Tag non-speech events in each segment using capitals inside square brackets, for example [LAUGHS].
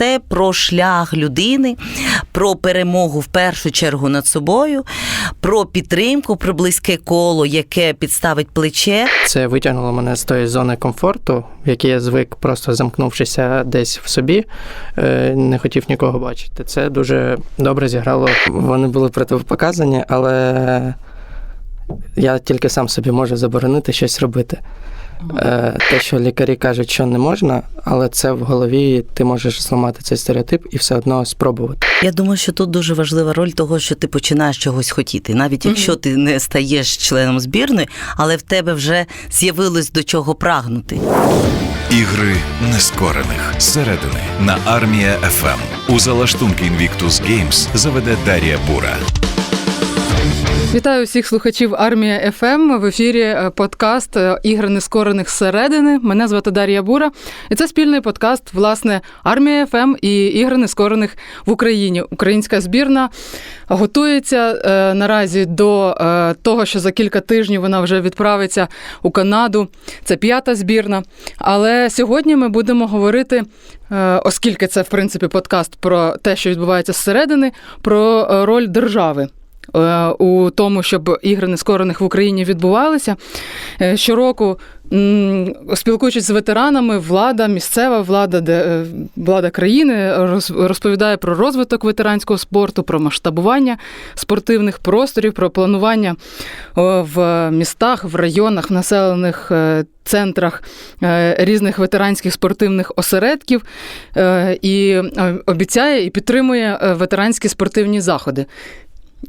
це про шлях людини, про перемогу в першу чергу над собою, про підтримку, про близьке коло, яке підставить плече. Це витягнуло мене з тої зони комфорту, в якій я звик, просто замкнувшися десь в собі, е, не хотів нікого бачити. Це дуже добре зіграло. Вони були противопоказані, але я тільки сам собі можу заборонити щось робити. Е, Те, що лікарі кажуть, що не можна, але це в голові ти можеш зламати цей стереотип і все одно спробувати. Я думаю, що тут дуже важлива роль того, що ти починаєш чогось хотіти, навіть якщо ти не стаєш членом збірної, але в тебе вже з'явилось до чого прагнути. Ігри нескорених зсередини на армія ФМ. У залаштунки Invictus Games заведе Дар'я Бура. Вітаю всіх слухачів армія ФМ. В ефірі е, подкаст е, Ігри нескорених зсередини. Мене звати Дар'я Бура, і це спільний подкаст, власне, армія ФМ і ігри нескорених в Україні. Українська збірна готується е, наразі до е, того, що за кілька тижнів вона вже відправиться у Канаду. Це п'ята збірна. Але сьогодні ми будемо говорити. е, Оскільки це в принципі подкаст про те, що відбувається зсередини, про роль держави у тому, щоб ігри нескорених в Україні відбувалися. Е, Щороку, спілкуючись з ветеранами, влада, місцева влада, де, е, влада країни роз- розповідає про розвиток ветеранського спорту, про масштабування спортивних просторів, про планування в містах, в районах, в населених е, центрах е, різних ветеранських спортивних осередків е, і е, обіцяє і підтримує е, ветеранські спортивні заходи.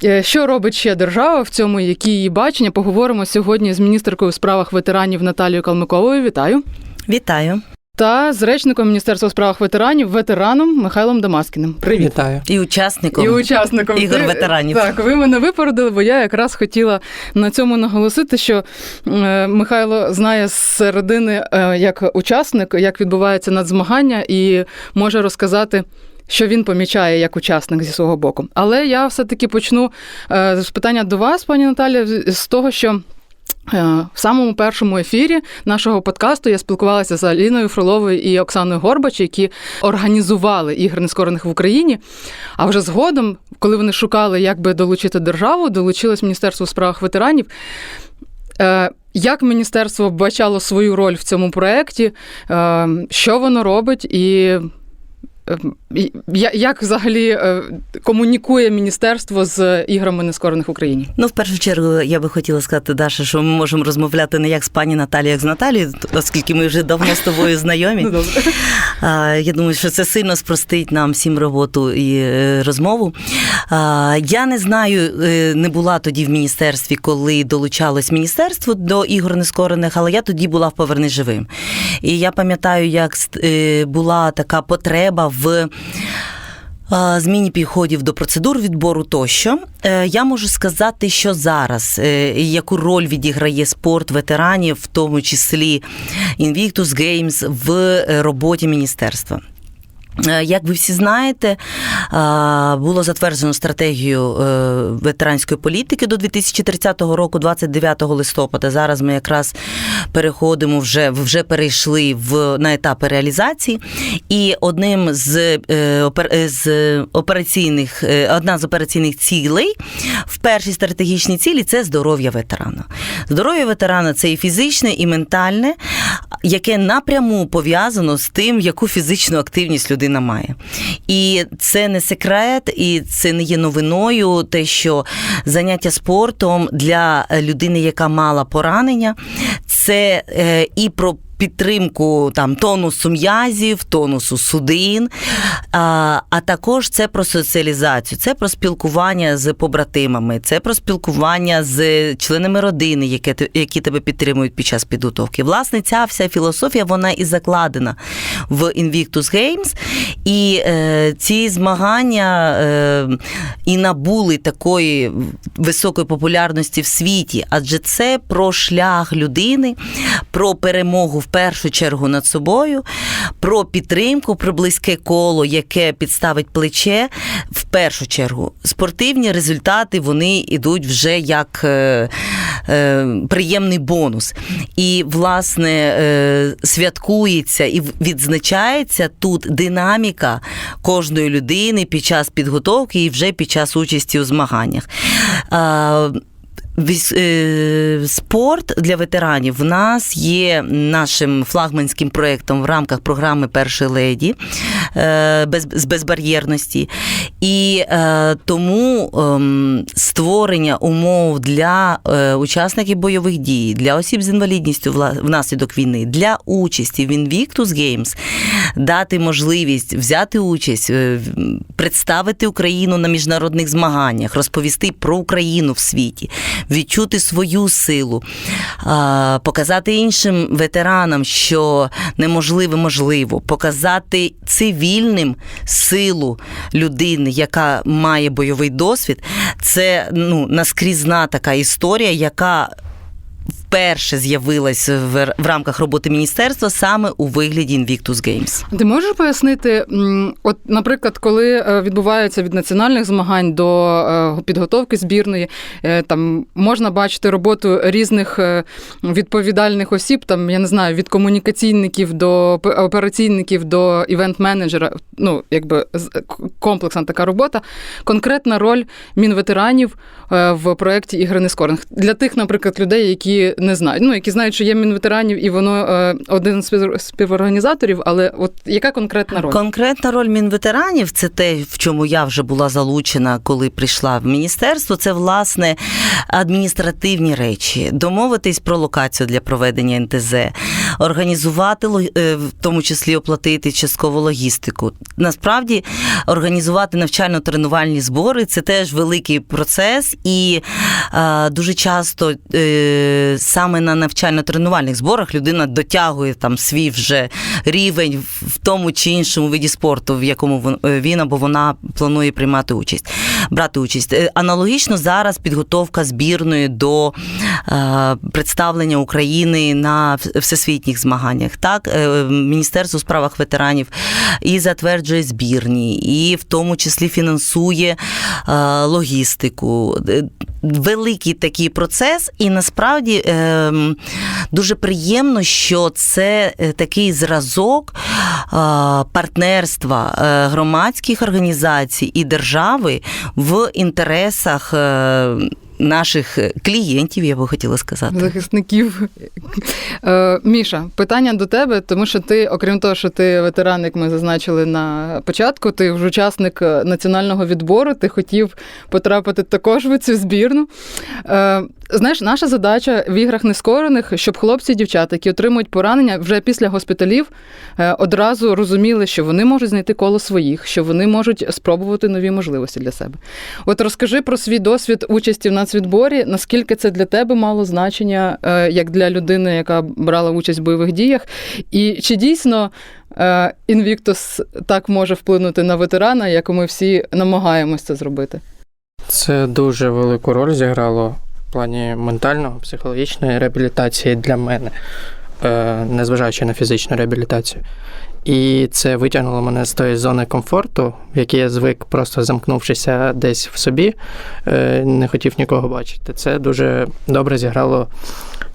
Е, Що робить ще держава в цьому, які її бачення? Поговоримо сьогодні з міністеркою у справах ветеранів Наталією Калмиковою. Вітаю. Вітаю! Та з речником Міністерства у справах ветеранів, ветераном Михайлом Дамаскіним. Привіт. Вітаю. І учасником. І учасником Ігор Ти- ветеранів. Так, ви мене випередили, бо я якраз хотіла на цьому наголосити, що е, Михайло знає з середини е, як учасник, як відбувається надзмагання, і може розказати. Що він помічає як учасник зі свого боку. Але я все-таки почну е, з питання до вас, пані Наталя, з- того, що е, в самому першому ефірі нашого подкасту я спілкувалася з Аліною Фроловою і Оксаною Горбач, які організували ігри нескорених в Україні. А вже згодом, коли вони шукали, як би долучити державу, долучилось Міністерство у справах ветеранів. Е, Як міністерство бачало свою роль в цьому проєкті, що воно робить, і як взагалі е, комунікує міністерство з іграми нескорених в Україні? Ну, в першу чергу, я би хотіла сказати, Даша, що ми можемо розмовляти не як з пані Наталією, як з Наталією, оскільки ми вже давно з тобою знайомі. [LAUGHS] Ну, Я думаю, що це сильно спростить нам всім роботу і е, розмову. Я не знаю, е, не була тоді в міністерстві, коли долучалось міністерство до ігор нескорених, але я тоді була в Повернись живим. І я пам'ятаю, як була така потреба в. А, Зміні підходів до процедур відбору тощо. Е, Я можу сказати, що зараз е, яку роль відіграє спорт ветеранів, в тому числі Invictus Games, в е, роботі міністерства. Як ви всі знаєте, було затверджено стратегію е, ветеранської політики до 2030 року, 29 листопада. Зараз ми якраз переходимо вже вже перейшли в на етапи реалізації. І одним з, е, е, з операційних одна з операційних цілей в першій стратегічній цілі це здоров'я ветерана. Здоров'я ветерана це і фізичне, і ментальне, яке напряму пов'язано з тим, яку фізичну активність людина має. І це не секрет, і це не є новиною, те, що заняття спортом для людини, яка мала поранення, це е, і про підтримку там тонусу м'язів, тонусу судин, а, а також це про соціалізацію, це про спілкування з побратимами, це про спілкування з членами родини, які, які тебе підтримують під час підготовки. Власне, ця вся філософія вона і закладена в Invictus Games. І е, ці змагання е, і набули такої високої популярності в світі, адже це про шлях людини, про перемогу в першу чергу над собою, про підтримку, про близьке коло, яке підставить плече. В першу чергу спортивні результати вони йдуть вже як е, е, приємний бонус. І, власне, е, святкується і відзначається тут динаміка кожної людини під час підготовки і вже під час участі у змаганнях. Е, Спорт для ветеранів в нас є нашим флагманським проєктом в рамках програми Першої леді е, без, з безбар'єрності. І е, тому ем, створення умов для е, учасників бойових дій, для осіб з інвалідністю внаслідок війни, для участі в Invictus Games, дати можливість взяти участь, е, представити Україну на міжнародних змаганнях, розповісти про Україну в світі, відчути свою силу, показати іншим ветеранам, що неможливе можливо, показати цивільним силу людини, яка має бойовий досвід. Це ну, наскрізна така історія, яка вперше з'явилась в, рамках роботи міністерства саме у вигляді Invictus Games. Ти можеш пояснити, от, наприклад, коли е, відбувається від національних змагань до е, підготовки збірної, е, там можна бачити роботу різних відповідальних осіб, там я не знаю, від комунікаційників до операційників до івент-менеджера. Ну, якби комплексна така робота. Конкретна роль мінветеранів в проєкті Ігри нескорених. Для тих, наприклад, людей, які не знають, ну які знають, що є мінветеранів, і воно е, один з спів- співорганізаторів, але от яка конкретна роль? Конкретна роль мінветеранів це те, в чому я вже була залучена, коли прийшла в міністерство. Це власне адміністративні речі, домовитись про локацію для проведення НТЗ, організувати е, в тому числі оплатити часткову логістику. Насправді організувати навчально-тренувальні збори це теж великий процес, і е, дуже часто е, саме на навчально-тренувальних зборах людина дотягує там свій вже рівень в- тому чи іншому виді спорту, в якому е, він або вона планує приймати участь, брати участь. Е, Аналогічно зараз підготовка збірної до представлення України на всесвітніх змаганнях. Так, е, Міністерство у справах ветеранів і затверджує збірні, і в тому числі фінансує е, логістику. Е, Великий такий процес, і насправді ем, дуже приємно, що це е, такий зразок е, партнерства е, громадських організацій і держави в інтересах. Е, Наших клієнтів, я би хотіла сказати. Захисників. Е, Міша, питання до тебе, тому що ти, окрім того, що ти ветеран, як ми зазначили на початку, ти вже учасник е, національного відбору, ти хотів потрапити також в цю збірну. Е, Знаєш, наша задача в іграх нескорених, щоб хлопці і дівчата, які отримують поранення вже після госпіталів, е, одразу розуміли, що вони можуть знайти коло своїх, що вони можуть спробувати нові можливості для себе. От розкажи про свій досвід участі в нацвідборі, наскільки це для тебе мало значення, е, як для людини, яка брала участь в бойових діях, і чи дійсно е, Invictus так може вплинути на ветерана, як ми всі намагаємося це зробити? Це дуже велику роль зіграло в плані ментального, психологічної реабілітації для мене, е, незважаючи на фізичну реабілітацію. І це витягнуло мене з тої зони комфорту, в якій я звик, просто замкнувшися десь в собі, е, не хотів нікого бачити. Це дуже добре зіграло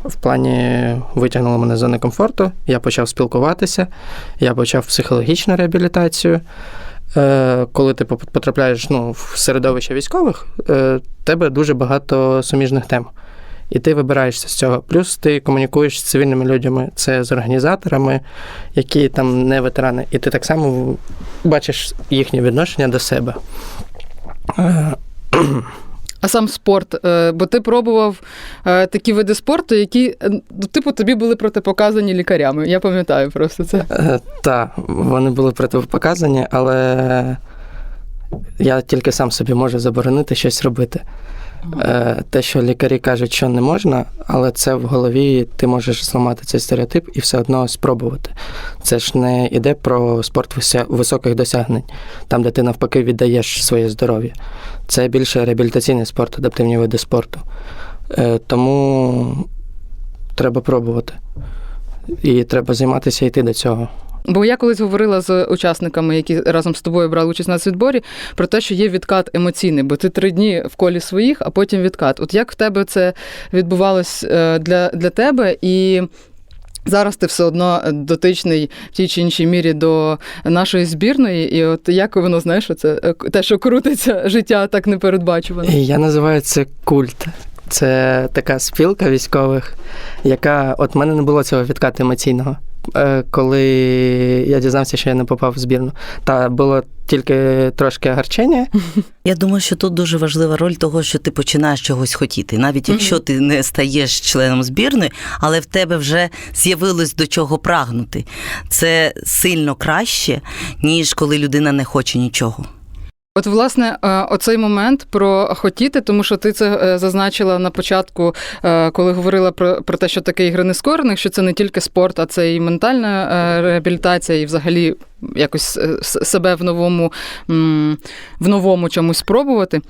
в плані витягнуло мене з зони комфорту. Я почав спілкуватися, я почав психологічну реабілітацію. Е, Коли ти потрапляєш ну, в середовище військових, е, тебе дуже багато суміжних тем. І ти вибираєшся з цього. Плюс ти комунікуєш з цивільними людьми, це з організаторами, які там не ветерани, і ти так само бачиш їхнє відношення до себе. Е, [CLEARS THROAT] А сам спорт, е, бо ти пробував е, такі види спорту, які, типу, тобі були протипоказані лікарями. Я пам'ятаю просто це. Так, вони були протипоказані, але я тільки сам собі можу заборонити щось робити. Е, Те, що лікарі кажуть, що не можна, але це в голові ти можеш зламати цей стереотип і все одно спробувати. Це ж не йде про спорт високих досягнень, там, де ти навпаки віддаєш своє здоров'я. Це більше реабілітаційний спорт, адаптивні види спорту. Е, Тому треба пробувати. і треба займатися йти до цього. Бо я колись говорила з учасниками, які разом з тобою брали участь на відборі, про те, що є відкат емоційний, бо ти три дні в колі своїх, а потім відкат. От як в тебе це відбувалось е, для, для тебе і. Зараз ти все одно дотичний в тій чи іншій мірі до нашої збірної, і от як воно знаєш, це е, те, що крутиться життя так непередбачувано. Я називаю це культ. Це така спілка військових, яка от мене не було цього відкату емоційного, е, коли я дізнався, що я не попав в збірну. Та було тільки трошки гарчення. Я думаю, що тут дуже важлива роль того, що ти починаєш чогось хотіти, навіть якщо ти не стаєш членом збірної, але в тебе вже з'явилось до чого прагнути. Це сильно краще, ніж коли людина не хоче нічого. От, власне, е, оцей момент про хотіти, тому що ти це е, зазначила на початку, е, коли говорила про, про те, що таке ігри нескорених, що це не тільки спорт, а це і ментальна реабілітація, і взагалі якось себе в новому, в новому чомусь спробувати.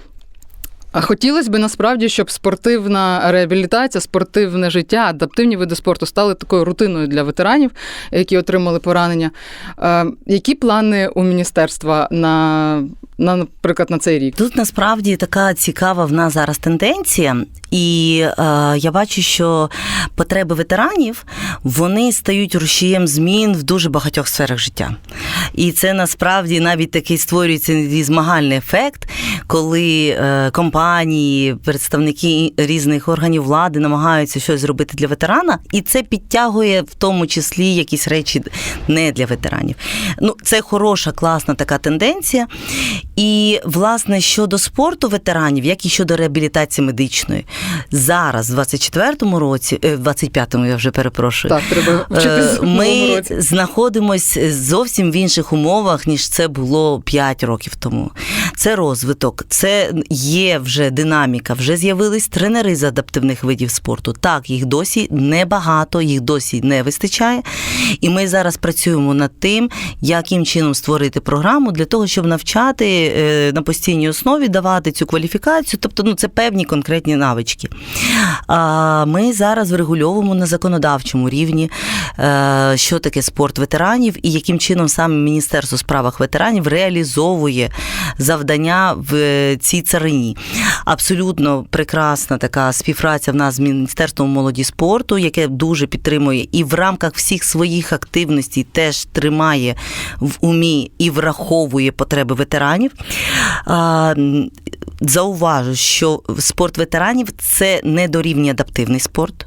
А хотілося б насправді, щоб спортивна реабілітація, спортивне життя, адаптивні види спорту стали такою рутиною для ветеранів, які отримали поранення. Е, які плани у міністерства на, на, наприклад, на цей рік? Тут насправді така цікава в нас зараз тенденція, і е, я бачу, що потреби ветеранів вони стають рушієм змін в дуже багатьох сферах життя. І це насправді навіть такий створюється змагальний ефект, коли е, компанії, представники різних органів влади намагаються щось зробити для ветерана, і це підтягує в тому числі якісь речі не для ветеранів. Ну, це хороша, класна така тенденція. І, власне, щодо спорту ветеранів, як і щодо реабілітації медичної, зараз, в 24-му році, е, в 25-му, я вже перепрошую. Так, треба Е, Ми знаходимось зовсім в інших умовах, ніж це було 5 років тому. Це розвиток, це є вже динаміка, вже з'явились тренери з адаптивних видів спорту. Так, їх досі небагато, їх досі не вистачає. І ми зараз працюємо над тим, яким чином створити програму для того, щоб навчати е, на постійній основі, давати цю кваліфікацію. Тобто, ну це певні конкретні навички. Ми зараз врегульовуємо на законодавчому рівні, е, що таке спорт ветеранів і яким чином саме Міністерство справах ветеранів реалізовує завдання в е, цій царині. Абсолютно прекрасна така співпраця в нас з Міністерством молоді спорту, яке дуже підтримує і в рамках всіх своїх активностей теж тримає в умі і враховує потреби ветеранів. Зауважу, що спорт ветеранів це не дорівнює адаптивний спорт.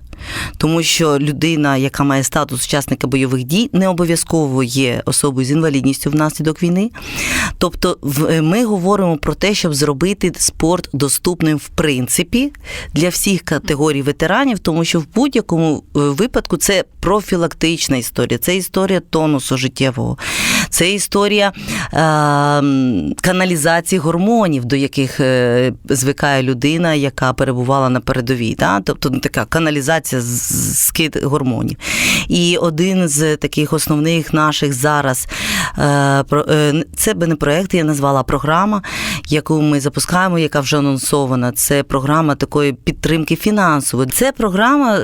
Тому що людина, яка має статус учасника бойових дій, не обов'язково є особою з інвалідністю внаслідок війни. Тобто, ми говоримо про те, щоб зробити спорт доступним в принципі для всіх категорій ветеранів, тому що в будь-якому е, випадку це профілактична історія, це історія тонусу життєвого, це історія е, каналізації гормонів, до яких е, звикає людина, яка перебувала на передовій. Да? Тобто ну, така каналізація скид гормонів. І один з таких основних наших зараз е, це би не проєкт, я назвала програма, яку ми запускаємо, яка вже анонсована. Це програма такої підтримки фінансової. Це програма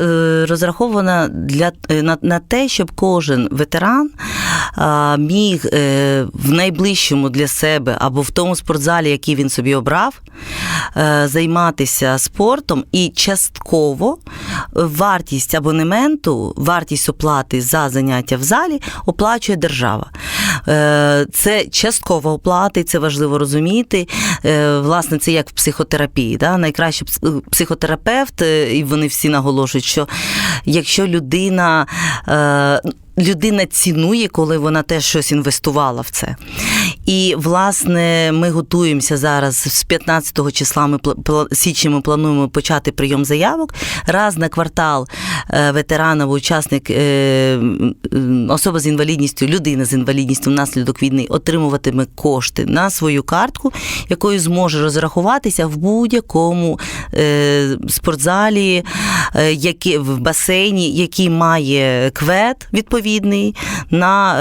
розрахована для на, на те, щоб кожен ветеран міг е, в найближчому для себе або в тому спортзалі, який він собі обрав, е, займатися спортом і частково вартість абонементу, вартість оплати за заняття в залі оплачує держава. Е, Це часткова оплата, і це важливо розуміти. Власне, це як в психотерапії. Да? Найкраще психотерапевт, і вони всі наголошують, що якщо людина. Людина цінує, коли вона теж щось інвестувала в це. І, власне, ми готуємося зараз з 15 числа. Ми січня ми плануємо почати прийом заявок. Раз на квартал е, ветеран учасник, е, особа з інвалідністю, людина з інвалідністю внаслідок війни отримуватиме кошти на свою картку, якою зможе розрахуватися в будь-якому е, спортзалі, які, в басейні, який має квет відповідний на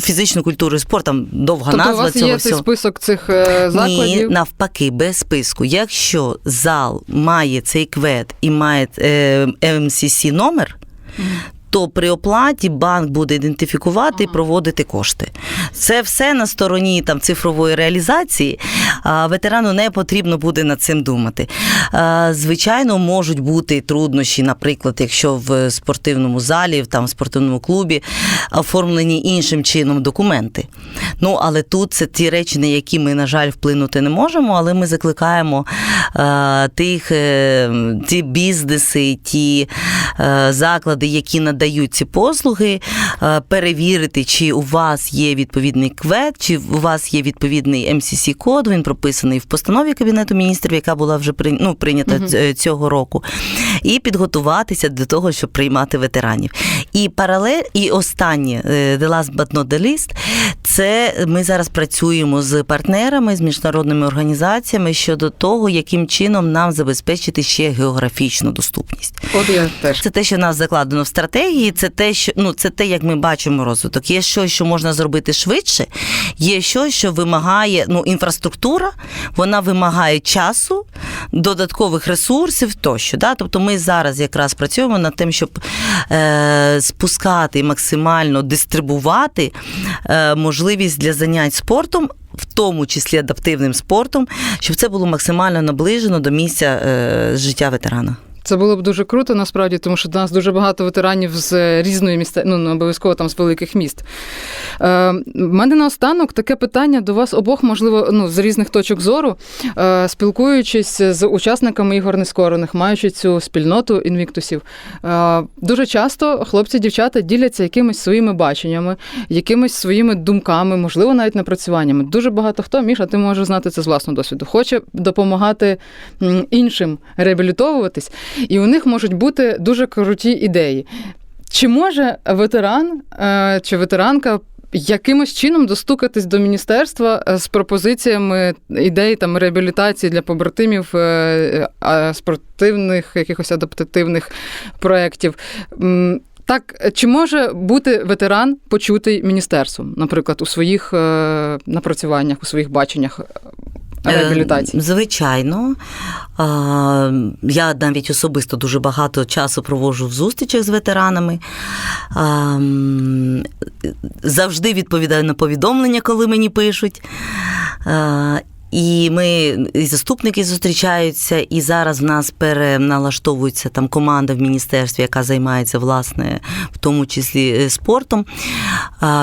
фізичну культуру і спорт. Там довга Тобто у вас цього є цей список цих е, Ні, навпаки, без списку. Якщо зал має цей квет і має е, МСС номер, то при оплаті банк буде ідентифікувати і проводити кошти. Це все на стороні там цифрової реалізації. А ветерану не потрібно буде над цим думати. А, Звичайно, можуть бути труднощі, наприклад, якщо в спортивному залі, там в спортивному клубі оформлені іншим чином документи. Ну, але тут це ті речі, на які ми, на жаль, вплинути не можемо, але ми закликаємо тих, е, ті бізнеси, ті е, заклади, які надають ці послуги, е, перевірити, чи у вас є відповідний квет, чи у вас є відповідний mcc код він прописаний в постанові Кабінету міністрів, яка була вже ну, прийнята ць- цього року, і підготуватися до того, щоб приймати ветеранів. І паралель, і останнє, е, the last but not the least, це ми зараз працюємо з партнерами, з міжнародними організаціями щодо того, яким чином нам забезпечити ще географічну доступність. От я теж. Це те, що нас закладено в стратегії, це те, що ну це те, як ми бачимо розвиток. Є щось, що можна зробити швидше, є щось, що вимагає ну інфраструктура, вона вимагає часу, додаткових ресурсів тощо. Да? Тобто ми зараз якраз працюємо над тим, щоб е, спускати максимально дистрибувати е, можливість для занять спортом. В тому числі адаптивним спортом, щоб це було максимально наближено до місця е, життя ветерана. Це було б дуже круто, насправді, тому що до нас дуже багато ветеранів з різної міста, ну не обов'язково там з великих міст. Е, мене наостанок таке питання до вас обох, можливо, ну, з різних точок зору, е, спілкуючись з учасниками ігор нескорених, маючи цю спільноту інвіктусів. Е, дуже часто хлопці, дівчата діляться якимись своїми баченнями, якимись своїми думками, можливо, навіть напрацюваннями. Дуже багато хто, Міша, ти можеш знати це з власного досвіду, хоче допомагати іншим реабілітовуватись, і у них можуть бути дуже круті ідеї. Чи може ветеран е, чи ветеранка якимось чином достукатись до міністерства е, з пропозиціями ідей там реабілітації для побратимів е, спортивних якихось адаптативних проєктів? Так, чи може бути ветеран почутий міністерством, наприклад, у своїх напрацюваннях, у своїх баченнях реабілітації? Е, Звичайно. Я навіть особисто дуже багато часу проводжу в зустрічах з ветеранами. Завжди відповідаю на повідомлення, коли мені пишуть. І ми і заступники зустрічаються, і зараз в нас переналаштовується там команда в міністерстві, яка займається власне в тому числі е, спортом.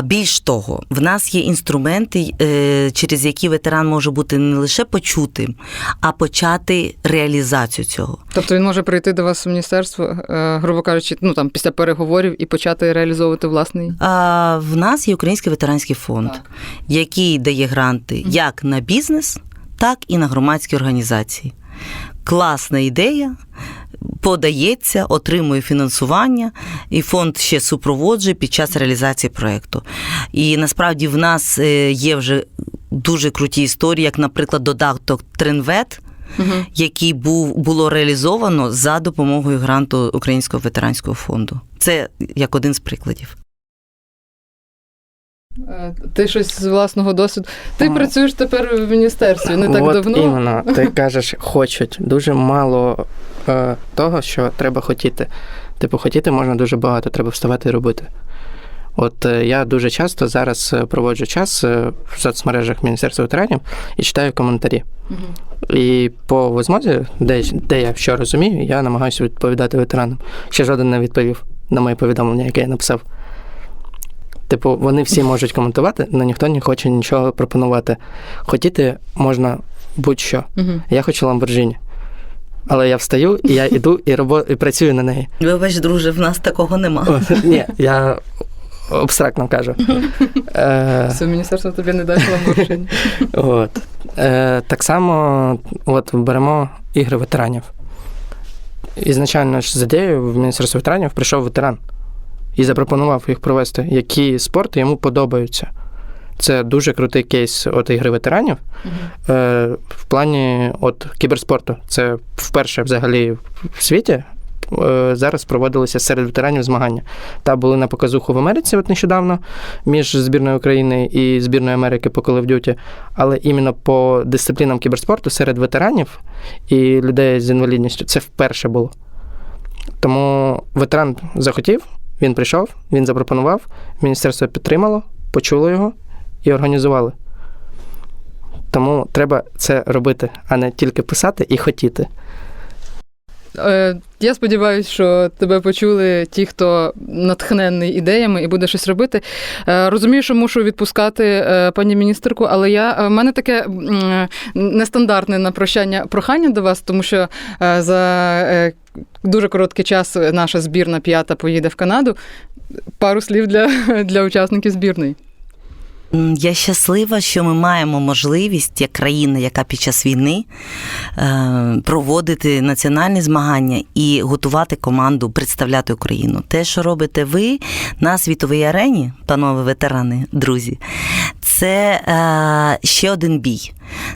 Більш того, в нас є інструменти, е, через які ветеран може бути не лише почутим, а почати реалізацію цього. Тобто він може прийти до вас у міністерство, е, грубо кажучи, ну там після переговорів і почати реалізовувати власний. А, В нас є Український ветеранський фонд, Так. який дає гранти як на бізнес, так і на громадські організації. Класна ідея. Подається, отримує фінансування, і фонд ще супроводжує під час реалізації проєкту. І насправді в нас е, є вже дуже круті історії, як, наприклад, додаток Тренвет, Угу. який був було реалізовано за допомогою гранту Українського ветеранського фонду. Це як один з прикладів. Е, Ти щось з власного досвіду. Ти А. працюєш тепер в міністерстві не так От давно. іменно, [LAUGHS] ти кажеш, хочуть. Дуже мало е, того, що треба хотіти. Типу, хотіти можна дуже багато, треба вставати і робити. От е, я дуже часто зараз е, проводжу час е, в соцмережах Міністерства ветеранів і читаю коментарі. І по змозі, де, де я що розумію, я намагаюся відповідати ветеранам. Ще жоден не відповів на моє повідомлення, яке я написав. Типу, вони всі можуть коментувати, але ніхто не хоче нічого пропонувати. Хотіти можна будь-що. Мгм. Я хочу Ламборджині. Але я встаю, і я йду і, робо... і працюю на неї. Вибач, друже, в нас такого нема. О, ні, я абстрактно кажу. Е, Все, міністерство тобі не дасть ламборджині. От. Е, так само от, беремо ігри ветеранів. Ізначально ж з ідеєю в Міністерство ветеранів прийшов ветеран і запропонував їх провести, які спорти йому подобаються. Це дуже крутий кейс от ігри ветеранів е, в плані от, кіберспорту. Це вперше взагалі в світі. е, Зараз проводилися серед ветеранів змагання. Та були на показуху в Америці от нещодавно між збірною України і збірною Америки по Call of Duty. Але іменно по дисциплінам кіберспорту серед ветеранів і людей з інвалідністю це вперше було. Тому ветеран захотів, Він прийшов, він запропонував, міністерство підтримало, почуло його і організували. Тому треба це робити, а не тільки писати і хотіти. Е, Я сподіваюся, що тебе почули ті, хто натхнений ідеями і буде щось робити. Е, Розумію, що мушу відпускати е, пані міністерку, але я в мене таке нестандартне на прощання прохання до вас, тому що за дуже короткий час наша збірна п'ята поїде в Канаду. Пару слів для, для учасників збірної. Я щаслива, що ми маємо можливість, як країна, яка під час війни е, проводити національні змагання і готувати команду, представляти Україну. Те, що робите ви на світовій арені, панове ветерани, друзі, це е, ще один бій.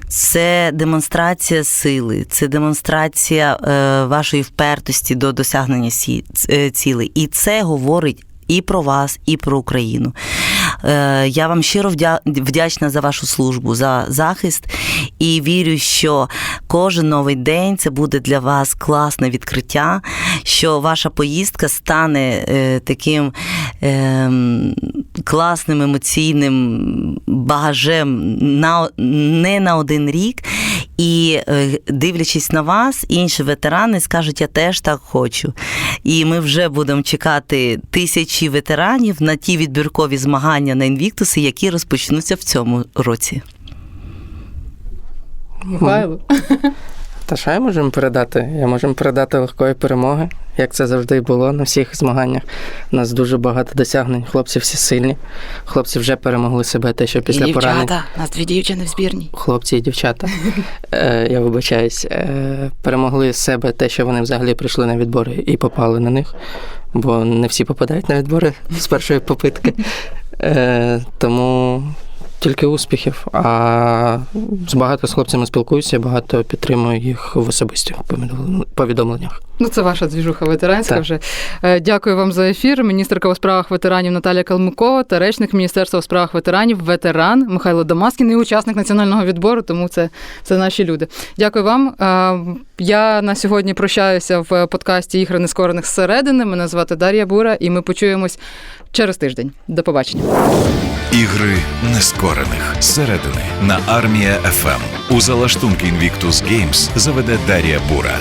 Це демонстрація сили, це демонстрація е, вашої впертості до досягнення е, цілей. І це говорить і про вас, і про Україну. Е, Я вам щиро вдя- вдячна за вашу службу, за захист і вірю, що кожен новий день це буде для вас класне відкриття, що ваша поїздка стане е, таким ем, класним емоційним багажем на, не на один рік. І е, дивлячись на вас, інші ветерани скажуть, я теж так хочу. І ми вже будемо чекати тисячі ветеранів на ті відбіркові змагання на інвіктуси, які розпочнуться в цьому році. Михайло. Та що я можемо передати? Я можемо передати легкої перемоги, як це завжди було на всіх змаганнях. У нас дуже багато досягнень. Хлопці всі сильні. Хлопці вже перемогли себе, те, що після і поранень. дівчата, у нас дві дівчини в збірній. Хлопці і дівчата, [LAUGHS] е, я вибачаюсь, е, перемогли себе те, що вони взагалі прийшли на відбори і попали на них, бо не всі попадають на відбори з першої попитки. Е, тому тільки успіхів. А з багато з хлопцями спілкуюся, багато підтримую їх в особистих повідомленнях. Ну, це ваша двіжуха ветеранська Так. вже. Е, Дякую вам за ефір. Міністерка у справах ветеранів Наталія Калмикова та речник Міністерства у справах ветеранів, ветеран Михайло Дамаскін і учасник національного відбору, тому це, це наші люди. Дякую вам. Я на сьогодні прощаюся в подкасті Ігри нескорених зсередини. Мене звати Дар'я Бура, і ми почуємось через тиждень. До побачення. Ігри нескорених зсередини на армія ФМ. У залаштунки Invictus Games заведе Дар'я Бура.